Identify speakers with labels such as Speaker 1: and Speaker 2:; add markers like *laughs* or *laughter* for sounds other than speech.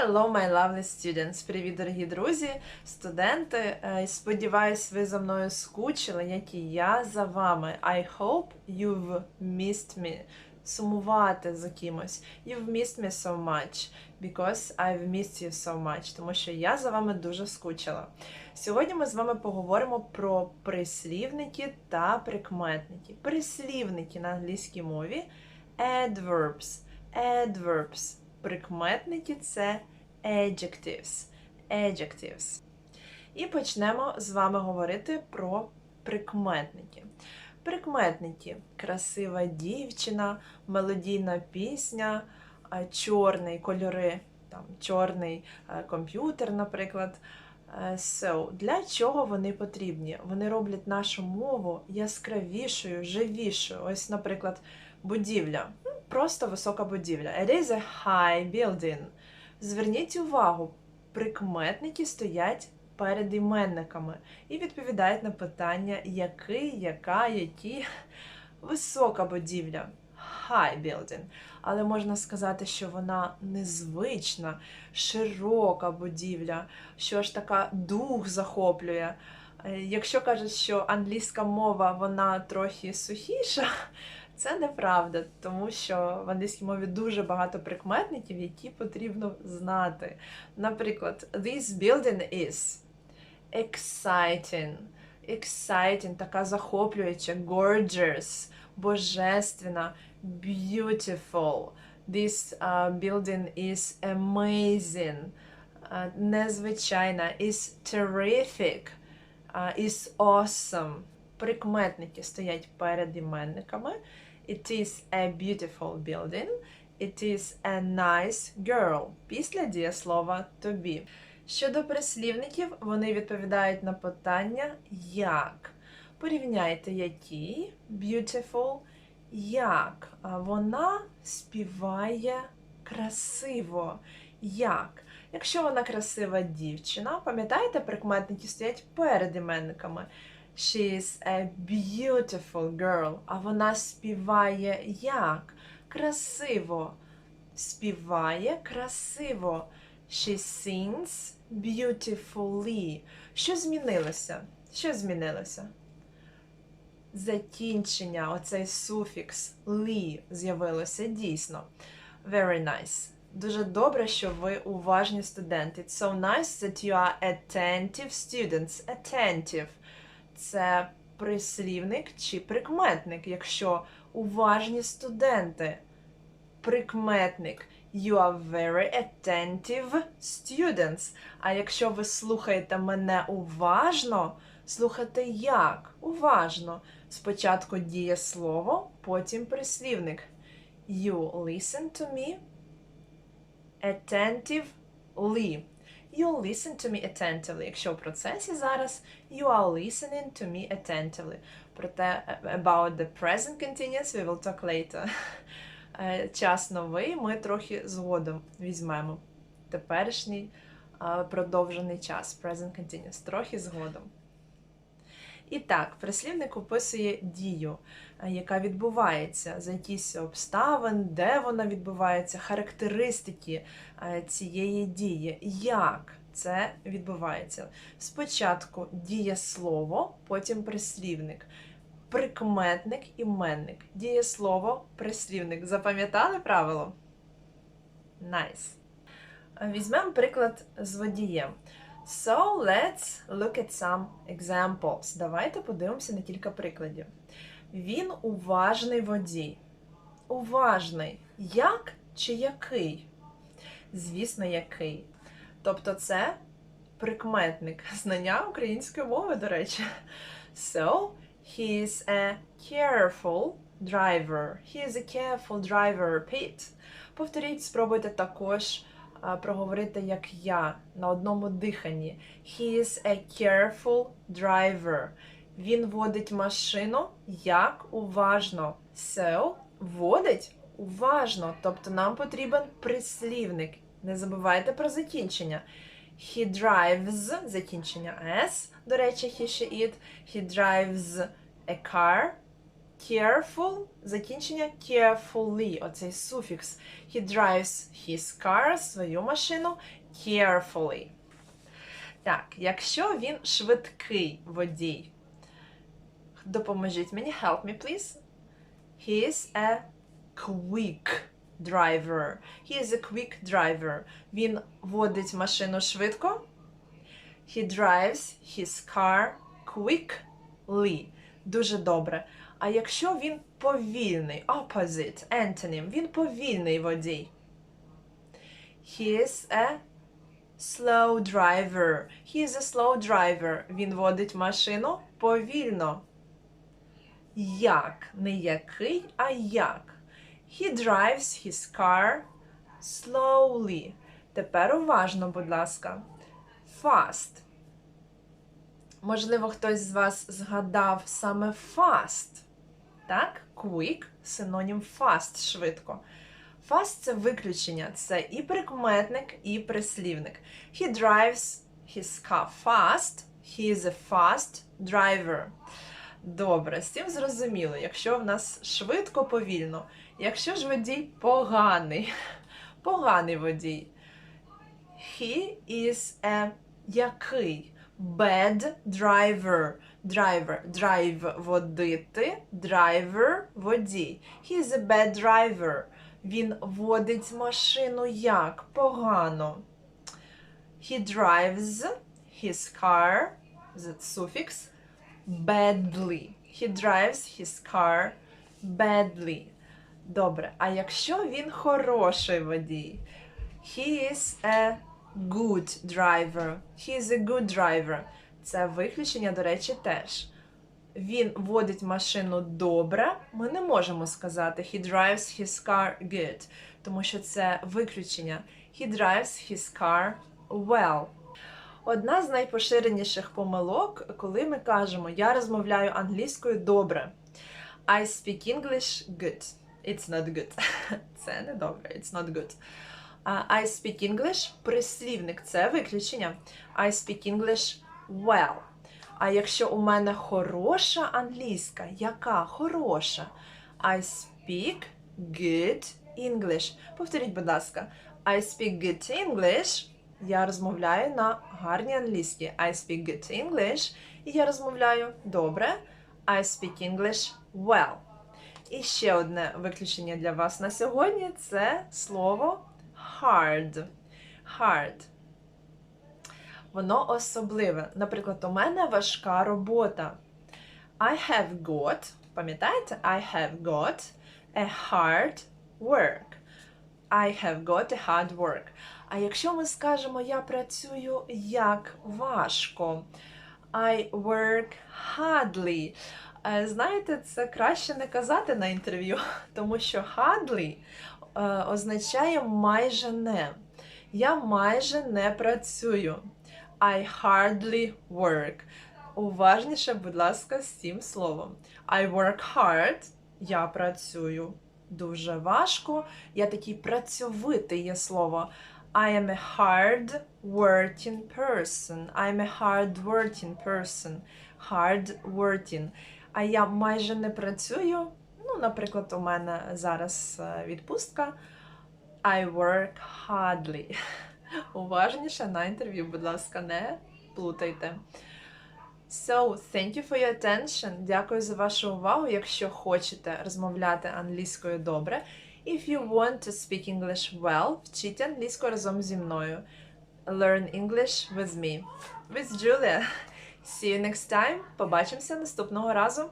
Speaker 1: Hello, my lovely students! Привіт, дорогі друзі, студенти. Е, Сподіваюсь, ви за мною скучили, як і я за вами. I hope you've missed me. Сумувати за кимось. You've missed me so much, because I've missed you so much. Тому що я за вами дуже скучила. Сьогодні ми з вами поговоримо про прислівники та прикметники. Прислівники на англійській мові adverbs. Adverbs. Прикметники це adjectives. Adjectives. І почнемо з вами говорити про прикметники. Прикметники красива дівчина, мелодійна пісня, чорний кольори, там, чорний е, комп'ютер, наприклад. Е, So, для чого вони потрібні? Вони роблять нашу мову яскравішою, живішою. Ось, наприклад, будівля. Просто висока будівля. It is a high building. Зверніть увагу, прикметники стоять перед іменниками і відповідають на питання, який, яка, які. Висока будівля. High building. Але можна сказати, що вона незвична, широка будівля, що ж така дух захоплює. Е, Якщо кажуть, що англійська мова вона трохи сухіша, це неправда, тому що в англійській мові дуже багато прикметників, які потрібно знати. Наприклад, this building is exciting. Exciting, така захоплююча, gorgeous, божественна, beautiful. This uh, building is amazing. Uh, незвичайна, is terrific, uh, is awesome. Прикметники стоять перед іменниками. It is a beautiful building. It is a nice girl. Після дієслова to be. Щодо прислівників, вони відповідають на питання як. Порівняйте які beautiful, як. Вона співає красиво. Як? Якщо вона красива дівчина, пам'ятаєте, прикметники стоять перед іменниками. She is a beautiful girl. А вона співає як? Красиво. Співає красиво. She sings beautifully. Що змінилося? Що змінилося? Закінчення, оцей суфікс «лі» з'явилося дійсно. Very nice. Дуже добре, що ви уважні студенти. It's so nice that you are attentive students. Attentive – це прислівник чи прикметник, якщо уважні студенти. Прикметник. You are very attentive students. А якщо ви слухаєте мене уважно, слухайте як? Уважно. Спочатку дієслово, потім прислівник. You listen to me attentively. You listen to me attentively. Якщо в процесі зараз, you are listening to me attentively. Проте е, about the present continuous we will talk later. Е, Час новий ми трохи згодом візьмемо. Теперішній е, продовжений час. Present continuous. Трохи згодом. І так, прислівник описує дію, е, яка відбувається, за якісь обставин, де вона відбувається, характеристики е, цієї дії, як це відбувається. Спочатку дієслово, потім прислівник. Прикметник, іменник. Дієслово, прислівник. Запам'ятали правило? Найс. Е, Візьмемо приклад з водієм. So let's look at some examples. Давайте подивимося на кілька прикладів. Він уважний водій. Уважний. Як чи який? Звісно, який. Тобто це прикметник знання української мови, до речі. So, he is a careful driver. He is a careful driver. Repeat. Повторіть, спробуйте також проговорити як я на одному диханні. He is a careful driver. Він водить машину як уважно. So, водить уважно. Тобто нам потрібен прислівник. Не забувайте про закінчення. He drives, закінчення S, до речі, he, she, it. He drives a car careful, закінчення carefully, оцей суфікс. He drives his car, свою машину, carefully. Так, якщо він швидкий водій, допоможіть мені, help me, please. He is a quick driver. He is a quick driver. Він водить машину швидко. He drives his car quickly. Дуже добре. А якщо він повільний, opposite, antonym, він повільний водій. He is a slow driver. He is a slow driver. Він водить машину повільно. Як? Не який, а як. He drives his car slowly. Тепер уважно, будь ласка. Fast. Можливо, хтось з вас згадав саме fast. Так? Quick синонім fast швидко. Fast це виключення, це і прикметник, і прислівник. He drives his car fast. He is a fast driver. Добре, з цим зрозуміло. Якщо в нас швидко, повільно. Якщо ж водій поганий, *laughs* поганий водій. He is a який? Bad driver. Driver. Drive водити. Driver водій. He is a bad driver. Він водить машину як? Погано. He drives his car. That suffix. Badly. He drives his car badly. Добре. А якщо він хороший водій? He is a good driver. He is a good driver. Це виключення, до речі, теж. Він водить машину добре. Ми не можемо сказати he drives his car good, тому що це виключення. He drives his car well. Одна з найпоширеніших помилок, коли ми кажемо я розмовляю англійською добре. I speak English good. It's not good. *laughs* Це не добре. It's not good. I speak English прислівник це виключення. I speak English well. А якщо у мене хороша англійська, яка хороша? I speak good English. Повторіть, будь ласка. I speak good English. Я розмовляю на гарній англійській. I speak good English. І я розмовляю добре. I speak English well. І ще одне виключення для вас на сьогодні це слово hard. Hard. Воно особливе. Наприклад, у мене важка робота. I have got, пам'ятаєте? I have got a hard work. I have got a hard work. А якщо ми скажемо я працюю як важко. I work hardly. Е, Знаєте, це краще не казати на інтерв'ю, *laughs* тому що hardly означає майже не. Я майже не працюю. I hardly work. Уважніше, будь ласка, з цим словом. I work hard. Я працюю дуже важко. Я такий працьовитий є слово. I am a hard working person. I'm a hard working person. Hard working. А я майже не працюю. Ну, наприклад, у мене зараз е, відпустка. I work hardly. *laughs* Уважніше на інтерв'ю, будь ласка, не плутайте. So, thank you for your attention. Дякую за вашу увагу. Якщо хочете розмовляти англійською добре. If you want to speak English well, вчіть англійську разом зі мною. Learn English with me. With Julia. *laughs* See you next time. Побачимося наступного разу.